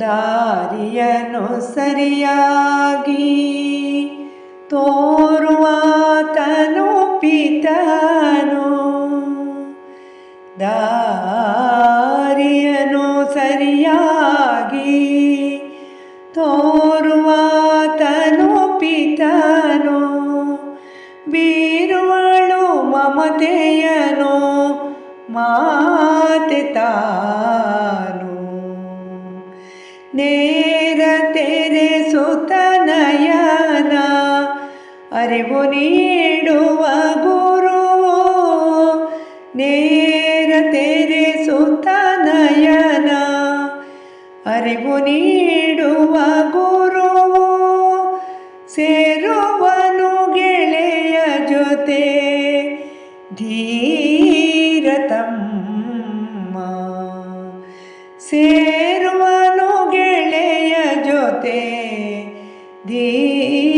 ದಾರಿಯನು ಸರಿಯಾಗಿ ತೋರುವಾತನು ಪಿತನು. ದಾರಿಯನು ಸರಿಯಾಗಿ ತೋರುವಾತನು ಪಿತನು. ಬೀರುವಳು ಮಮತೆಯನು ಮಾತೆ ತಾನು ನೇರ ತೆರೆ ಸುತನಯನ ಅರಿವು ನೀಡುವ ಗುರು. ನೇರ ತೆರೆ ಸುತನಯನ ಅರಿವು ನೀಡುವ ಗುರು. ಸೇರುವನು ಗೆಳೆಯ ಜೊತೆ ಧೀರತಮ್ಮ ಸೇರುವನು ಗೆಳೆಯ ಜೊತೆ ಧೀರತಮ್ಮ